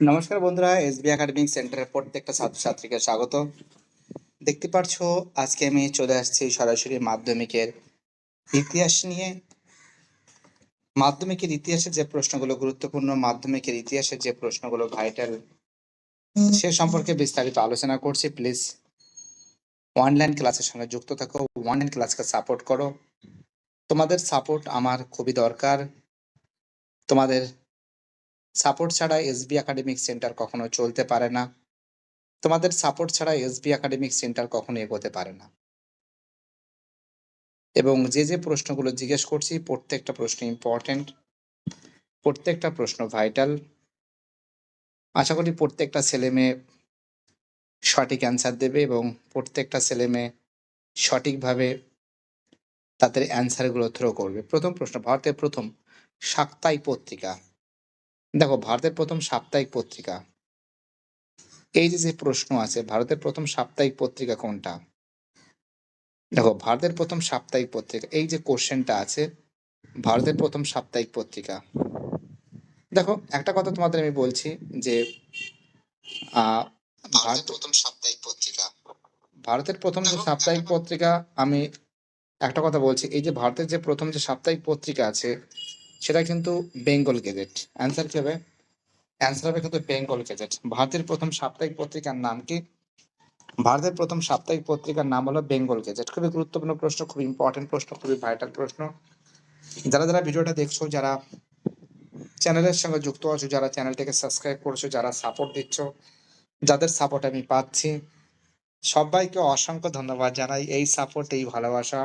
নমস্কার বন্ধুরা SB academic সেন্টারের প্রত্যেকটা ছাত্রছাত্রীকে স্বাগত। দেখতে পারছ, আজকে আমি চলে আসছি সরাসরি মাধ্যমিকের ইতিহাস নিয়ে। মাধ্যমিকের ইতিহাসের যে প্রশ্নগুলো, গুরুত্বপূর্ণ মাধ্যমিকের ইতিহাসের যে প্রশ্নগুলো, ভাইটাল, সে সম্পর্কে বিস্তারিত আলোচনা করছি। প্লিজ, অনলাইন ক্লাসের সঙ্গে যুক্ত থাকো, অনলাইন ক্লাসকে সাপোর্ট করো। তোমাদের সাপোর্ট আমার খুবই দরকার। তোমাদের সাপোর্ট ছাড়া এসবি একাডেমিক সেন্টার কখনো চলতে পারে না। তোমাদের সাপোর্ট ছাড়া এসবি একাডেমিক সেন্টার কখনো এগোতে পারে না। এবং যে যে প্রশ্নগুলো জিজ্ঞেস করছি, প্রত্যেকটা প্রশ্ন ইম্পর্টেন্ট প্রত্যেকটা প্রশ্ন ভাইটাল আশা করি প্রত্যেকটা ছেলে মেয়ে সঠিক অ্যান্সার দেবে এবং প্রত্যেকটা ছেলে মেয়ে সঠিকভাবে তাদের অ্যান্সারগুলো থ্রো করবে। প্রথম প্রশ্ন, ভারতের প্রথম সাপ্তাহিক পত্রিকা। দেখো ভারতের প্রথম সাপ্তাহিক পত্রিকা। এই যে যে প্রশ্ন আছে ভারতের প্রথম সাপ্তাহিক পত্রিকা কোনটা? দেখো ভারতের প্রথম সাপ্তাহিক পত্রিকা এই যে কোশ্চেনটা আছে ভারতের প্রথম সাপ্তাহিক পত্রিকা। দেখো একটা কথা তোমাদের আমি বলছি যে আহ ভারতের প্রথম সাপ্তাহিক পত্রিকা। ভারতের প্রথম যে সাপ্তাহিক পত্রিকা আমি একটা কথা বলছি এই যে ভারতের যে প্রথম যে সাপ্তাহিক পত্রিকা আছে সেটা কিন্তু বেঙ্গল গেজেট অ্যান্সার কি হবে? অ্যান্সার হবে কিন্তু বেঙ্গল গেজেট ভারতের প্রথম সাপ্তাহিক পত্রিকার নাম কি? ভারতের প্রথম সাপ্তাহিক পত্রিকার নাম হলো বেঙ্গল গেজেট খুবই গুরুত্বপূর্ণ প্রশ্ন, খুবই ইম্পর্টেন্ট প্রশ্ন, খুবই ভাইটাল প্রশ্ন। যারা যারা ভিডিওটা দেখছ, যারা চ্যানেলের সঙ্গে যুক্ত আছো, যারা চ্যানেলটাকে সাবস্ক্রাইব করছ, যারা সাপোর্ট দিচ্ছ, যাদের সাপোর্ট আমি পাচ্ছি, সবাইকে অসংখ্য ধন্যবাদ জানাই। এই সাপোর্ট এই ভালোবাসা।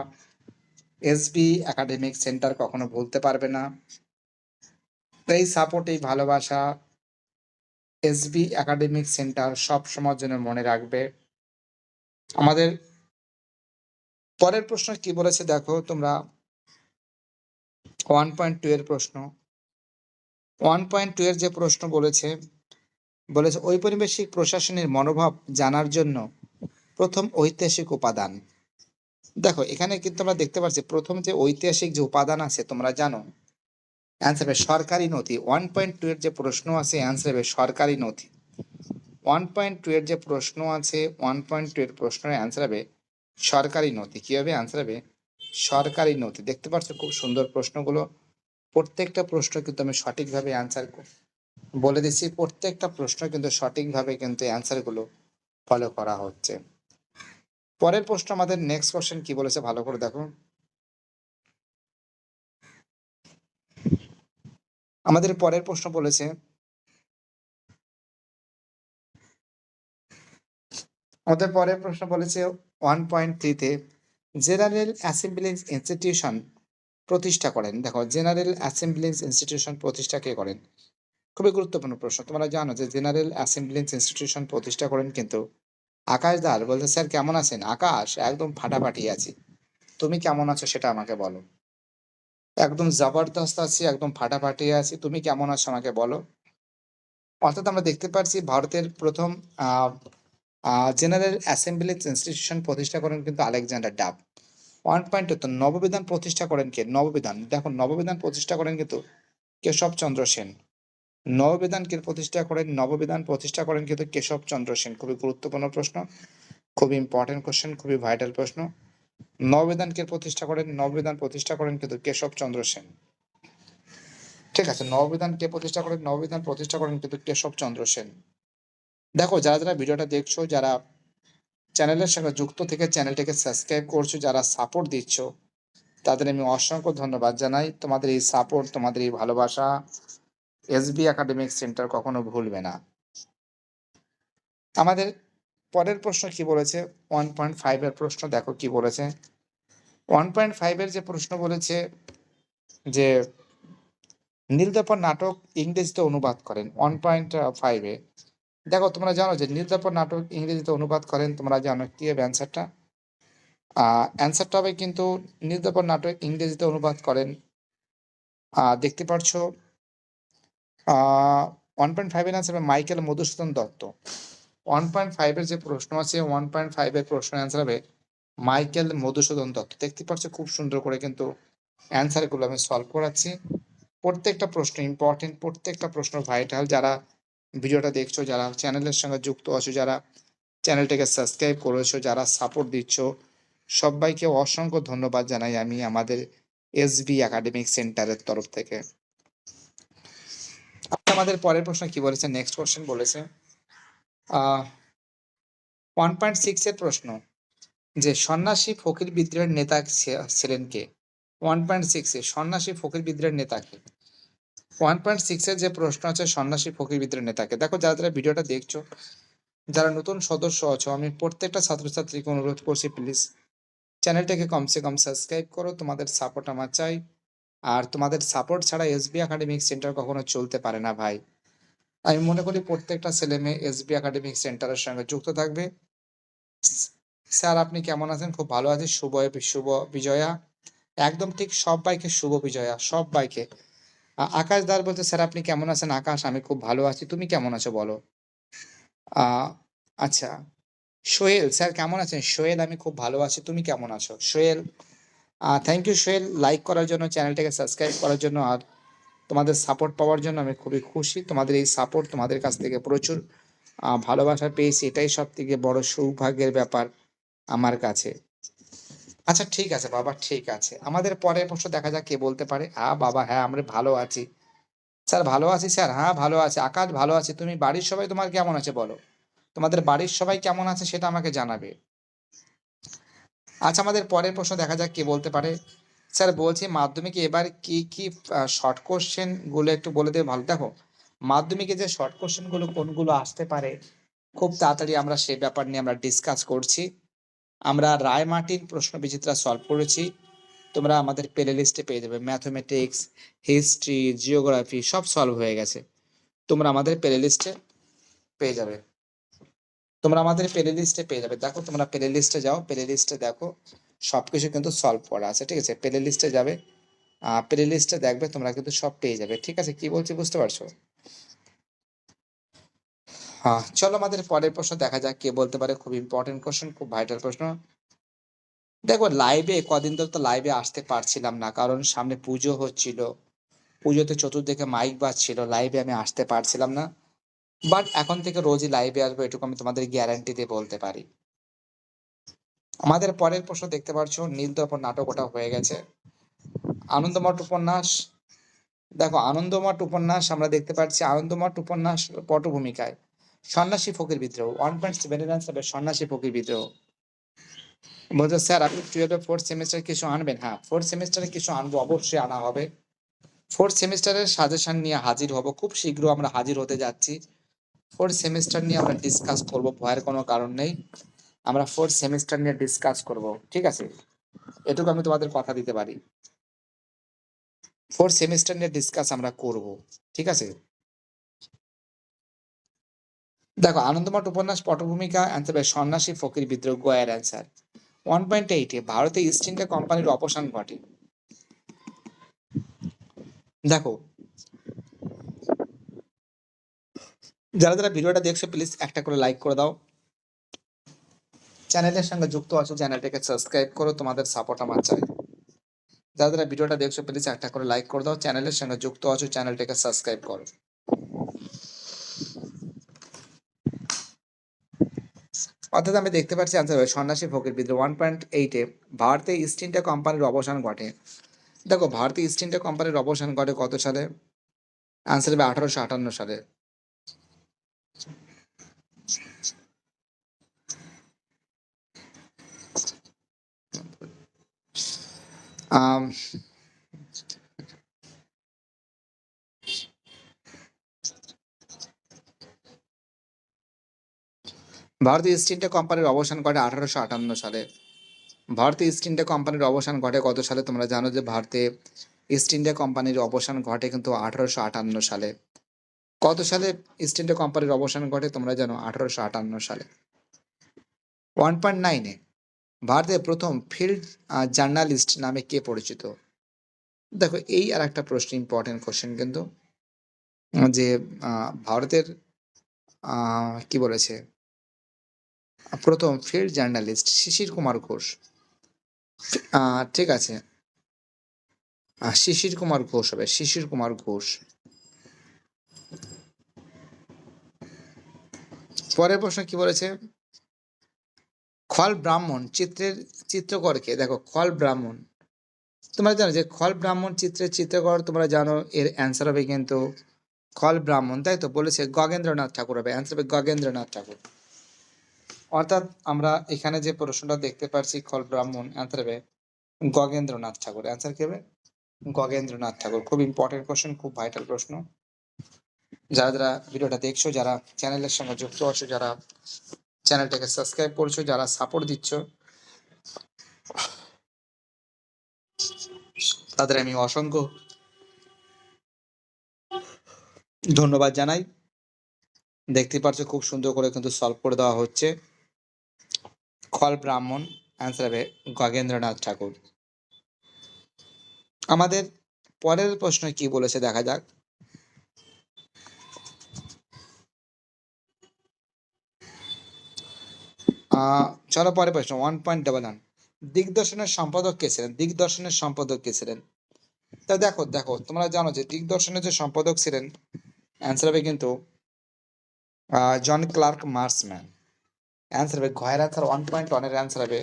এসবি একাডেমিক সেন্টার কখনো ভুলতে পারবে না। এই সাপোর্ট এই ভালোবাসা এসবি একাডেমিক সেন্টার সব সময়ের জন্য মনে রাখবে। আমাদের পরের প্রশ্ন কি বলেছে দেখো তোমরা? ওয়ান পয়েন্ট টু এর প্রশ্ন। ওয়ান পয়েন্ট টু এর যে প্রশ্ন বলেছে বলেছে ঔপনিবেশিক প্রশাসনের মনোভাব জানার জন্য প্রথম ঐতিহাসিক উপাদান। দেখো, এখানে কিন্তু আমরা দেখতে পাচ্ছি প্রথম যে ঐতিহাসিক যে উপাদান আছে, তোমরা জানো। অ্যান্সার হবে সরকারি নথি। ওয়ান পয়েন্ট টু এর যে প্রশ্ন আছে অ্যান্সার হবে সরকারি নথি। ওয়ান পয়েন্ট টু এর যে প্রশ্ন আছে ওয়ান পয়েন্ট টু এর প্রশ্নের অ্যান্সার হবে সরকারি নথি। কি হবে? অ্যান্সার হবে সরকারি নথি। দেখতে পাচ্ছ খুব সুন্দর প্রশ্নগুলো। প্রত্যেকটা প্রশ্ন কিন্তু আমি সঠিকভাবে অ্যান্সার বলে দিচ্ছি, প্রত্যেকটা প্রশ্ন কিন্তু সঠিকভাবে কিন্তু অ্যান্সারগুলো ফলো করা হচ্ছে। পরের প্রশ্ন আমাদের নেক্সট কোশ্চেন কি বলেছে? ভালো করে দেখো। আমাদের পরের প্রশ্ন বলেছে, আমাদের পরের প্রশ্ন বলেছে ওয়ান পয়েন্ট থ্রিতে জেনারেল অ্যাসেম্বলিজ ইনস্টিটিউশন প্রতিষ্ঠা করেন। দেখো জেনারেল অ্যাসেম্বলিজ ইনস্টিটিউশন প্রতিষ্ঠা কে করেন? খুবই গুরুত্বপূর্ণ প্রশ্ন। তোমরা জানো যে জেনারেল অ্যাসেম্বলিজ ইনস্টিটিউশন প্রতিষ্ঠা করেন কিন্তু আকাশ বলছে, স্যার, কেমন আছেন? আকাশ, একদম ফাটাফাটি আছি। তুমি কেমন আছো সেটা আমাকে বলো। একদম জবরদস্ত আছি, একদম ফাটাফাটি আছি। তুমি কেমন আছো আমাকে বলো। অর্থাৎ আমরা দেখতে পাচ্ছি ভারতের প্রথম জেনারেল অ্যাসেম্বলি ইনস্টিটিউশন প্রতিষ্ঠা করেন কিন্তু আলেকজান্ডার ডাব। ওয়ান পয়েন্ট তো নববিধান প্রতিষ্ঠা করেন কে? নববিধান। দেখো নববিধান প্রতিষ্ঠা করেন কিন্তু কেশবচন্দ্র সেন। নববিধান কে প্রতিষ্ঠা করেন। নববেদান প্রতিষ্ঠা করেন কিন্তু কেশবচন্দ্র সেন। খুবই গুরুত্বপূর্ণ প্রশ্ন, খুবই ইম্পর্টেন্ট কোশ্চেন খুবই ভাইটাল প্রশ্ন। নববিধান কে প্রতিষ্ঠা করেন নববেদান প্রতিষ্ঠা করেন কিন্তু কেশবচন্দ্র সেন। ঠিক আছে নববিধান কে প্রতিষ্ঠা করেন নববিধান প্রতিষ্ঠা করেন কিন্তু কেশবচন্দ্র সেন। দেখো, যারা যারা ভিডিওটা দেখছ, যারা চ্যানেলের সঙ্গে যুক্ত থেকে চ্যানেলটাকে সাবস্ক্রাইব করছ, যারা সাপোর্ট দিচ্ছ, তাদের আমি অসংখ্য ধন্যবাদ জানাই। তোমাদের এই সাপোর্ট তোমাদের এই ভালোবাসা এসবি একাডেমিক সেন্টার কখনো ভুলবে না। আমাদের পরের প্রশ্ন কি বলেছে? ওয়ান পয়েন্ট ফাইভ এর প্রশ্ন, দেখো কি বলেছে। ওয়ান পয়েন্ট ফাইভ এর যে প্রশ্ন বলেছে যে, নীলদর্পণ নাটক ইংরেজিতে অনুবাদ করেন ওয়ান পয়েন্ট ফাইভে দেখো, তোমরা জানো যে, নীলদর্পণ নাটক ইংরেজিতে অনুবাদ করেন, তোমরা জানো কি হবে অ্যান্সারটা অ্যান্সারটা হবে কিন্তু, নীলদর্পণ নাটক ইংরেজিতে অনুবাদ করেন। দেখতে পাচ্ছ ওয়ান পয়েন্ট ফাইভের অ্যান্সার হবে Michael Madhusudan Dutt. One point ফাইভের যে প্রশ্ন আছে ওয়ান পয়েন্ট ফাইভের প্রশ্ন অ্যান্সার হবে মাইকেল মধুসূদন দত্ত। দেখতে পাচ্ছ খুব সুন্দর করে কিন্তু অ্যান্সারগুলো আমি সলভ করাচ্ছি। প্রত্যেকটা প্রশ্ন ইম্পর্টেন্ট প্রত্যেকটা প্রশ্ন ভাইটাল যারা ভিডিওটা দেখছ, যারা চ্যানেলের সঙ্গে যুক্ত আছো, যারা চ্যানেলটাকে সাবস্ক্রাইব করেছ, যারা সাপোর্ট দিচ্ছ, সবাইকে অসংখ্য ধন্যবাদ জানাই আমি আমাদের এসবি একাডেমিক সেন্টারের তরফ থেকে। আমাদের পরের প্রশ্ন কি বলেছে? নেক্সট কোশ্চেন বলেছে ওয়ান পয়েন্ট সিক্স এর প্রশ্ন যে সন্ন্যাসী ফকির বিদ্রোহের নেতা ছিলেন কে? ওয়ান পয়েন্ট সিক্সে সন্ন্যাসী ফকির বিদ্রোহের নেতা কে? ওয়ান পয়েন্ট সিক্সের যে প্রশ্ন আছে, সন্ন্যাসী ফকির বিদ্রোহের নেতাকে দেখো, যারা যারা ভিডিওটা দেখছ, যারা নতুন সদস্য আছো, আমি প্রত্যেকটা ছাত্রছাত্রীকে অনুরোধ করছি প্লিজ চ্যানেলটাকে কমসে কম সাবস্ক্রাইব করো। তোমাদের সাপোর্ট আমার চাই। আর তোমাদের সাপোর্ট ছাড়া এসবি একাডেমিক সেন্টার কখনো চলতে পারে না ভাই। আমি মনে করি প্রত্যেকটা ছেলে মেয়ে এসবি একাডেমিক সেন্টারের সঙ্গে যুক্ত থাকবে। স্যার, আপনি কেমন আছেন? খুব ভালো আছি। শুভ শুভ বিজয়া। একদম ঠিক সবাইকে শুভ বিজয়া, সবাইকে। আ- আকাশ দার বলতে, স্যার, আপনি কেমন আছেন? আকাশ, আমি খুব ভালো আছি। তুমি কেমন আছো বলো? আচ্ছা। সোহেল, স্যার, কেমন আছেন? সোহেল, আমি খুব ভালো আছি। তুমি কেমন আছো? Sohel thank you Sohel like করার জন্য চ্যানেলটাকে সাবস্ক্রাইব করার জন্য, আর তোমাদের সাপোর্ট পাওয়ার জন্য আমি খুবই খুশি। তোমাদের এই সাপোর্ট তোমাদের কাছ থেকে প্রচুর ভালোবাসা পেয়েছি। এটাই সব থেকে বড় সৌভাগ্যের ব্যাপার আমার কাছে। আচ্ছা ঠিক আছে বাবা, ঠিক আছে। আমাদের পরের প্রশ্ন দেখা যাক কে বলতে পারে। হ্যাঁ বাবা হ্যাঁ আমরা ভালো আছি। স্যার, ভালো আছি স্যার? হ্যাঁ ভালো আছে। আকাশ ভালো আছে। তুমি বাড়ির সবাই তোমার কেমন আছে বলো? তোমাদের বাড়ির সবাই কেমন আছে সেটা আমাকে জানাবে। আচ্ছা আমাদের পরের প্রশ্ন দেখা যাক কে বলতে পারে। স্যার, বলছি মাধ্যমিকে এবার কি কি শর্ট কোশ্চেনগুলো একটু বলে দেবে ভালো। দেখো, মাধ্যমিকে যে শর্ট কোশ্চেনগুলো কোনগুলো আসতে পারে, খুব তাড়াতাড়ি আমরা সে ব্যাপার নিয়ে আমরা ডিসকাস করছি। আমরা রায় মার্টিন প্রশ্ন বিচিত্রা সলভ করেছি। তোমরা আমাদের প্লে লিস্টে পেয়ে যাবে। ম্যাথমেটিক্স হিস্ট্রি জিওগ্রাফি সব সলভ হয়ে গেছে। তোমরা আমাদের প্লে লিস্টে পেয়ে যাবে। তোমরা আমাদের প্লে লিস্টে পেয়ে যাবে। দেখো, তোমরা প্লে লিস্টে যাও প্লে লিস্টে দেখো সব কিছু কিন্তু সলভ করা আছে, ঠিক আছে? প্লে লিস্টে যাবে প্লে লিস্টে দেখবে, তোমরা কিন্তু সব পেয়ে যাবে, ঠিক আছে? কি বলছি বুঝতে পারছ? হ্যাঁ চলো আমাদের পরের প্রশ্ন দেখা যাক কে বলতে পারে খুব ইম্পর্টেন্ট কোশ্চেন খুব ভাইটাল প্রশ্ন। দেখো লাইভে কদিন ধরে তো লাইভে আসতে পারছিলাম না, কারণ সামনে পুজো হচ্ছিল। পুজোতে চতুর্দিকে মাইক বাজছিল লাইভে আমি আসতে পারছিলাম না। বাট এখন থেকে রোজই লাইভে আসব, এটুকু আমি তোমাদের গ্যারান্টি দিয়ে বলতে পারি। আমাদের পরের প্রশ্ন দেখতে পাচ্ছ নীল দর্পণ নাটক ওটা হয়ে গেছে। আনন্দমঠ উপন্যাস, দেখো আনন্দমঠ উপন্যাস আমরা দেখতে পাচ্ছি, আনন্দমঠ উপন্যাস পটভূমিকায়। সন্ন্যাসী ফকির বিদ্রোহ ওয়ান পয়েন্ট সেভেন আনসার সন্ন্যাসী ফকির বিদ্রোহ। বলছে, স্যার, আপনি টুয়েলভে ফোর্থ সেমিস্টার কিছু আনবেন? হ্যাঁ ফোর্থ সেমিস্টারে কিছু আনব, অবশ্যই আনা হবে। ফোর্থ সেমিস্টারের সাজেশন নিয়ে হাজির হব, খুব শীঘ্র আমরা হাজির হতে যাচ্ছি। ফোর্থ সেমিস্টার নিয়ে আমরা ডিসকাস করব, ভয়ের কোনো কারণ নেই। আমরা ফোর্থ সেমিস্টার নিয়ে ডিসকাস করব, ঠিক আছে? এটুকু আমি তোমাদের কথা দিতে পারি। ফোর্থ সেমিস্টার নিয়ে ডিসকাস আমরা করব, ঠিক আছে? দেখো, আনন্দমঠ উপন্যাস, পটভূমিকা অ্যান্সার বাই সন্ন্যাসী ফকির বিদ্রোহ গোয়ার অ্যান্সার ওয়ান পয়েন্ট এইটে ভারতে ইস্ট ইন্ডিয়া কোম্পানির অবসান ঘটে। দেখো যারা যারা ভিডিওটা দেখছ প্লিজ একটা করে লাইক করে দাও। চ্যানেলের সঙ্গে যুক্ত আছো চ্যানেলটাকে সাবস্ক্রাইব করো, তোমাদের সাপোর্ট আমার চাই। যারা যারা ভিডিওটা দেখছ প্লিজ একটা করে লাইক করে দাও চ্যানেলের সঙ্গে যুক্ত আছো চ্যানেলটাকে সাবস্ক্রাইব করো। অর্থাৎ আমি দেখতে পাচ্ছি আনসার হবে সন্ন্যাসী ফকির বিদ্রোহ ওয়ান পয়েন্ট এইটে ভারতে ইস্ট ইন্ডিয়া কোম্পানির অবসান ঘটে। দেখো, ভারতে ইস্ট ইন্ডিয়া কোম্পানির অবসান ঘটে কত সালে? আনসার হবে আঠারোশো আটান্ন সালে। আম, ভারতীয় ইস্ট ইন্ডিয়া কোম্পানির অবসান ঘটে আঠারোশো আটান্ন সালে। ভারতীয় ইস্ট ইন্ডিয়া কোম্পানির অবসান ঘটে কত সালে? তোমরা জানো যে ভারতে ইস্ট ইন্ডিয়া কোম্পানির অবসান ঘটে কিন্তু আঠারোশো আটান্ন সালে। কত সালে ইস্ট ইন্ডিয়া কোম্পানির অবসান ঘটে? তোমরা জানো আঠারোশো আটান্ন সালে। ওয়ান পয়েন্ট নাইনে ভারতের প্রথম ফিল্ড জার্নালিস্ট নামে কে পরিচিত? দেখো, এই আর একটা প্রশ্ন ইম্পর্টেন্ট কোশ্চেন কিন্তু, যে ভারতের কি বলেছে? প্রথম ফিল্ড জার্নালিস্ট শিশির কুমার ঘোষ। ঠিক আছে। শিশির কুমার ঘোষ হবে, শিশির কুমার ঘোষ। পরের প্রশ্ন কি বলেছে? খল ব্রাহ্মণ চিত্রের চিত্রকরকে, দেখো খল ব্রাহ্মণ। তোমরা জানো যে খল ব্রাহ্মণ চিত্রের চিত্রকর তোমরা জানো এর অ্যান্সার হবে কিন্তু খল ব্রাহ্মণ, তাই তো? বলেছে গগেন্দ্রনাথ ঠাকুর হবে অ্যান্সার হবে গগেন্দ্রনাথ ঠাকুর। অর্থাৎ আমরা এখানে যে প্রশ্নটা দেখতে পাচ্ছি খল ব্রাহ্মণ অ্যান্সার হবে গগেন্দ্রনাথ ঠাকুর। অ্যান্সার কি হবে? গগেন্দ্রনাথ ঠাকুর। খুব ইম্পর্টেন্ট কোশ্চেন খুব ভাইটাল প্রশ্ন। যারা যারা ভিডিওটা দেখছ, যারা চ্যানেলের সঙ্গে যুক্ত আছো, যারা চ্যানেলটাকে সাবস্ক্রাইব করছ, যারা সাপোর্ট দিচ্ছ, তাদের আমি অসংখ্য ধন্যবাদ জানাই। দেখতে পাচ্ছ খুব সুন্দর করে কিন্তু সলভ করে দেওয়া হচ্ছে। খল ব্রাহ্মণ অ্যান্সার হবে গগেন্দ্রনাথ ঠাকুর। আমাদের পরের প্রশ্ন কি বলেছে দেখা যাক। চলো পরে প্রশ্ন ওয়ান পয়েন্ট ডাবল ওয়ান দিগদর্শনের সম্পাদক কে ছিলেন? দিগদর্শনের সম্পাদক কে ছিলেন? তা দেখো দেখো, তোমরা জানো যে দিগদর্শনের যে সম্পাদক ছিলেন অ্যান্সার হবে কিন্তু জন ক্লার্ক মার্সম্যান। অ্যান্সার হবে, ঘয়ের অ্যান্সার ওয়ান পয়েন্ট ওয়ানের অ্যান্সার হবে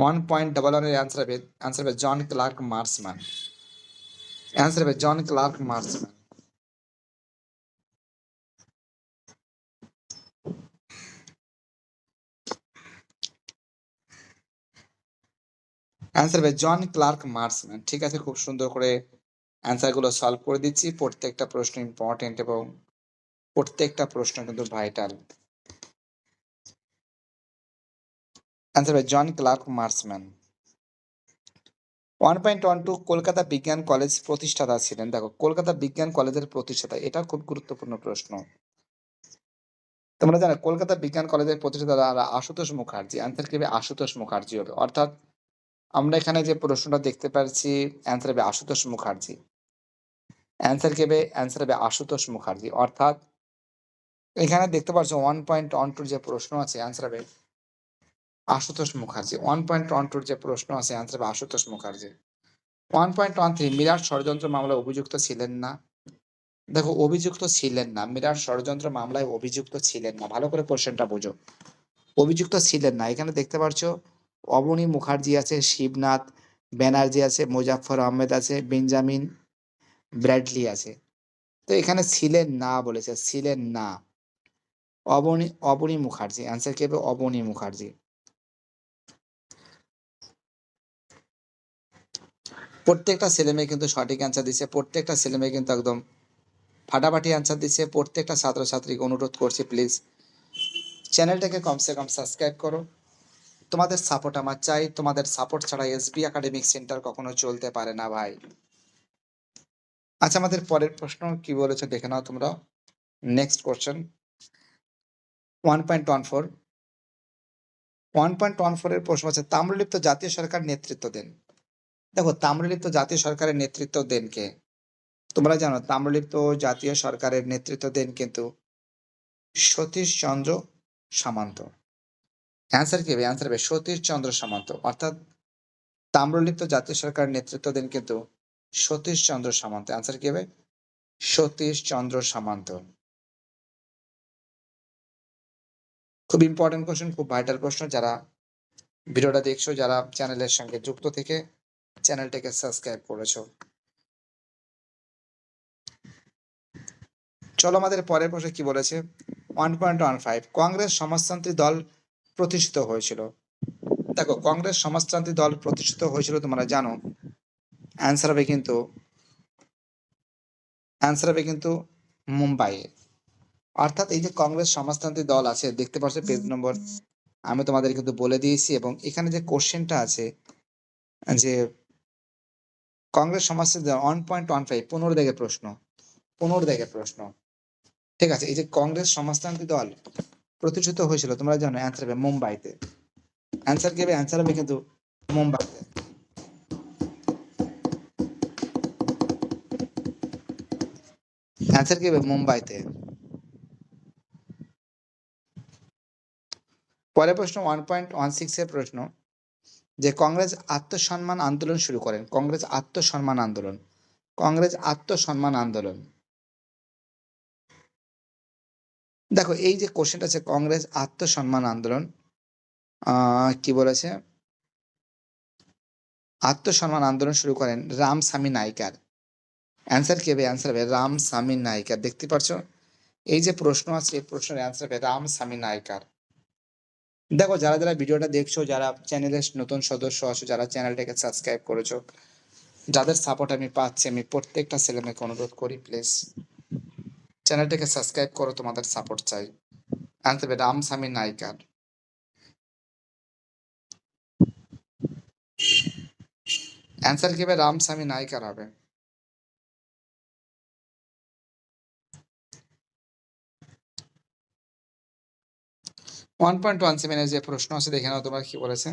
ওয়ান পয়েন্ট ডাবল ওয়ানের অ্যান্সার হবে অ্যান্সার হবে জন ক্লার্ক মার্সম্যান। অ্যান্সার হবে জন ক্লার্ক মার্সম্যান। অ্যান্সার হবে জন ক্লার্ক মার্সম্যান ঠিক আছে, খুব সুন্দর করে অ্যান্সারগুলো সলভ করে দিচ্ছি। প্রত্যেকটা প্রশ্ন ইম্পর্টেন্ট এবং প্রত্যেকটা প্রশ্ন কিন্তু ভাইটাল অ্যান্সার হবে John Clark Marshman one point one two Kolkata বিজ্ঞান কলেজ প্রতিষ্ঠাতা ছিলেন। দেখো, কলকাতা বিজ্ঞান কলেজের প্রতিষ্ঠাতা, এটা খুব গুরুত্বপূর্ণ প্রশ্ন। তোমরা জানো, কলকাতা বিজ্ঞান কলেজের প্রতিষ্ঠাতা আশুতোষ মুখার্জি। অ্যান্সার কি হবে? আশুতোষ মুখার্জি হবে। অর্থাৎ আমরা এখানে যে প্রশ্নটা দেখতে পাচ্ছি অ্যান্সার হবে আশুতোষ মুখার্জি। অ্যান্সার কেবে অ্যান্সার হবে আশুতোষ মুখার্জি। অর্থাৎ এখানে দেখতে পাচ্ছ ওয়ান পয়েন্ট ওয়ান টুর যে প্রশ্ন আছে অ্যান্সার হবে Ashutosh Mukherjee. One point one টুর যে প্রশ্ন আছে অ্যান্সার হবে Ashutosh Mukherjee. One point one three Meerut ষড়যন্ত্র মামলায় অভিযুক্ত ছিলেন না। দেখো, অভিযুক্ত ছিলেন না। মিরাট ষড়যন্ত্র মামলায় অভিযুক্ত ছিলেন না। ভালো করে কোশ্চেনটা বোঝো। অভিযুক্ত ছিলেন না। এখানে দেখতে পাচ্ছ অবনী মুখার্জি আছে, শিবনাথ ব্যানার্জি আছে মুজাফর আহমেদ আছে, বেঞ্জামিন ব্র্যাডলি আছে। তো এখানে ছিলেন না বলেছে, ছিলেন না। অবনী অবনী মুখার্জি অ্যান্সার কি হবে? অবনী মুখার্জি। প্রত্যেকটা ছেলে মেয়ে কিন্তু সঠিক অ্যান্সার দিচ্ছে প্রত্যেকটা ছেলে মেয়ে কিন্তু একদম ফাটাফাটি অ্যান্সার দিচ্ছে প্রত্যেকটা ছাত্রছাত্রীকে অনুরোধ করছি প্লিজ চ্যানেলটাকে কমসে কম সাবস্ক্রাইব করো। তোমাদের সাপোর্ট আমার চাই। তোমাদের সাপোর্ট ছাড়া এসবি একাডেমিক সেন্টার কখনো চলতে পারে না ভাই। আচ্ছা আমাদের পরের প্রশ্ন কি বলেছে দেখে নাও তোমরা। Next question one point one four one point one four এর প্রশ্ন আছে, তাম্রলিপ্ত জাতীয় সরকার নেতৃত্ব দেন। দেখো, তাম্রলিপ্ত জাতীয় সরকারের নেতৃত্ব দেন কে? তোমরা জানো, তাম্রলিপ্ত জাতীয় সরকারের নেতৃত্ব দেন কিন্তু সতীশ চন্দ্র সামন্ত। অ্যান্সার কি হবে? হবে সতীশ চন্দ্র সামন্ত। অর্থাৎ তাম্রলিপ্ত জাতীয় সরকার নেতৃত্ব দেন কিন্তু সতীশ চন্দ্র সামন্ত। অ্যান্সার কি হবে? সতীশ চন্দ্র সামন্ত। খুব ইম্পর্টেন্ট কোশ্চেন খুব ভাইটাল প্রশ্ন। যারা ভিডিওটা দেখছ, যারা চ্যানেলের সঙ্গে যুক্ত থেকে চ্যানেলটাকে সাবস্ক্রাইব করেছ। চলো আমাদের পরের প্রশ্ন কি বলেছে? One point one five Congress সমাজতান্ত্রিক দল প্রতিষ্ঠিত হয়েছিল। দেখো, কংগ্রেস সমাজতান্ত্রিক দল প্রতিষ্ঠিত হয়েছিল তোমরা জানো অ্যান্সার হবে কিন্তু অ্যান্সার হবে কিন্তু মুম্বাইয়ে অর্থাৎ এই যে কংগ্রেস সমাজতান্ত্রিক দল আছে, দেখতে পাচ্ছ পেজ নম্বর আমি তোমাদের কিন্তু বলে দিয়েছি এবং এখানে যে কোশ্চেনটা আছে, যে কংগ্রেস সমাজতান্ত্রী দল ওয়ান পয়েন্ট ওয়ান ফাইভ পনেরো দেখে প্রশ্ন পনেরো দেখে প্রশ্ন। ঠিক আছে, এই যে কংগ্রেস সমাজতান্ত্রিক দল প্রতিষ্ঠিত হয়েছিল, তোমরা জানো অ্যান্সার হবে মুম্বাইতে। অ্যান্সার কি হবে? অ্যান্সার হবে কিন্তু মুম্বাইতে। অ্যান্সার কি হবে? মুম্বাইতে। পরের প্রশ্ন ওয়ান পয়েন্ট ওয়ান সিক্স এর প্রশ্ন, যে কংগ্রেস আত্মসম্মান আন্দোলন শুরু করেন। কংগ্রেস আত্মসম্মান আন্দোলন। কংগ্রেস আত্মসম্মান আন্দোলন। দেখো, এই যে কোশ্চেনটা আছে, কংগ্রেস, আত্মসম্মান আন্দোলন কি বলেছে? আত্মসম্মান আন্দোলন শুরু করেন রাম স্বামী নাইকার। অ্যান্সার কি হবে? অ্যান্সার হবে রাম স্বামী নাইকার। দেখতে পাচ্ছ এই যে প্রশ্ন আছে, এই প্রশ্নের অ্যান্সার হবে রাম স্বামী নাইকার। দেখো, যারা যারা ভিডিওটা দেখছ, যারা চ্যানেলের নতুন সদস্য আছো, যারা চ্যানেলটাকে সাবস্ক্রাইব করেছ, যাদের সাপোর্ট আমি পাচ্ছি, আমি প্রত্যেকটা ছেলেমেয়েকে অনুরোধ করি প্লিজ চ্যানেলটাকে সাবস্ক্রাইব করো, তোমাদের সাপোর্ট চাই। অ্যান্সার হবে রাম স্বামী নাইকার অ্যান্সার কি হবে? রাম স্বামী নাইকার হবে। ওয়ান পয়েন্ট ওয়ান সেভেনের যে প্রশ্ন আছে, দেখে নাও তোমরা কি বলেছে।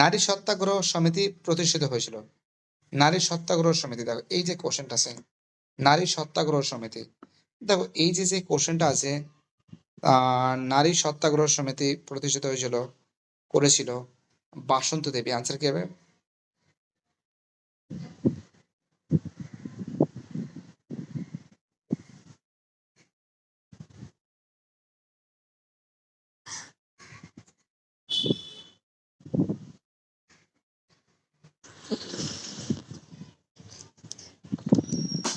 নারী সত্যাগ্রহ সমিতি প্রতিষ্ঠিত হয়েছিল। নারী সত্যাগ্রহ সমিতি, দেখো, এই যে কোশ্চেনটা আছে। নারী সত্যাগ্রহ সমিতি। দেখো, এই যে যে কোশ্চেনটা আছে নারী সত্যাগ্রহ সমিতি প্রতিষ্ঠিত হয়েছিল, করেছিল বাসন্ত দেবী। আনসার কি হবে?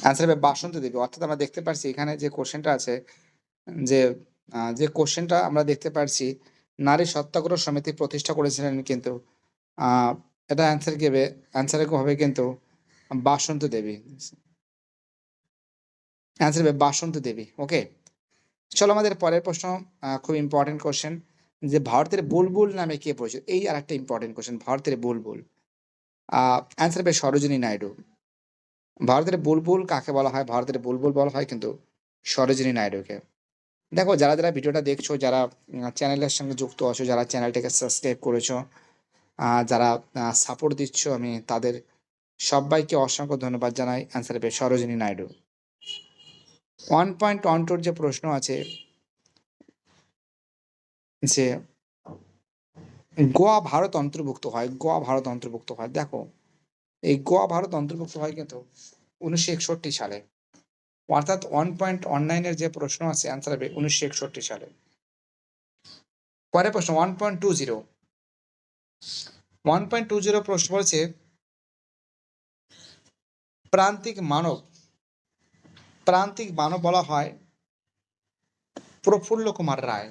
অ্যান্সার হবে বাসন্তী দেবী। অর্থাৎ আমরা দেখতে পারছি এখানে যে কোশ্চেনটা আছে, যে যে কোশ্চেনটা আমরা দেখতে পারছি, নারী সত্যাগ্রহ সমিতি প্রতিষ্ঠা করেছিলেন কিন্তু এটা অ্যান্সার কি হবে অ্যান্সার হবে কিন্তু বাসন্তী দেবী। অ্যান্সার হবে বাসন্তী দেবী ওকে চলো আমাদের পরের প্রশ্ন খুব ইম্পর্টেন্ট কোশ্চেন যে ভারতের বুলবুল নামে কে পরিচিত? এই আর একটা ইম্পর্টেন্ট কোশ্চেন ভারতের বুলবুল। অ্যান্সার হবে সরোজিনী নাইডু। ভারতের বুলবুল কাকে বলা হয়? ভারতের বুলবুল বলা হয় কিন্তু সরোজিনী নাইডুকে। দেখো, যারা যারা ভিডিওটা দেখছ, যারা চ্যানেলের সঙ্গে যুক্ত আছো, যারা চ্যানেলটাকে সাবস্ক্রাইব করেছ যারা সাপোর্ট দিচ্ছ, আমি তাদের সবাইকে অসংখ্য ধন্যবাদ জানাই। অ্যান্সার পেয়ে Sarojini Naidu. One point one টুর যে প্রশ্ন আছে, যে গোয়া ভারত অন্তর্ভুক্ত হয়, গোয়া ভারত অন্তর্ভুক্ত হয়। দেখো এই গোয়া ভারত অন্তর্ভুক্ত হয় কিন্তু উনিশশো একষট্টি সালে। অর্থাৎ ওয়ান পয়েন্ট ওয়ান নাইনের যে প্রশ্ন আছে অ্যান্সার হবে উনিশশো একষট্টি সালে। পরের প্রশ্ন one point two zero one point two zero প্রশ্ন বলছে, প্রান্তিক মানব প্রান্তিক মানব বলা হয় প্রফুল্ল কুমার রায়।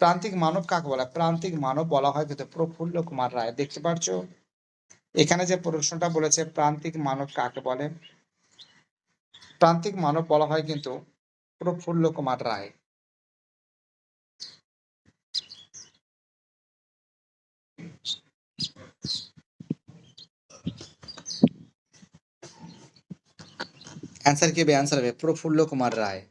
প্রান্তিক মানব কাকে বলা? হয়? প্রান্তিক মানব বলা হয় কিন্তু প্রফুল্ল কুমার রায়। দেখতে পাচ্ছ? এখানে যে প্রশ্নটা বলেছে, প্রান্তিক মানব কাকে বলে? প্রান্তিক মানব বলা হয় কিন্তু প্রফুল্ল কুমার রায়। অ্যান্সার কি হবে? অ্যান্সার হবে প্রফুল্ল কুমার রায়।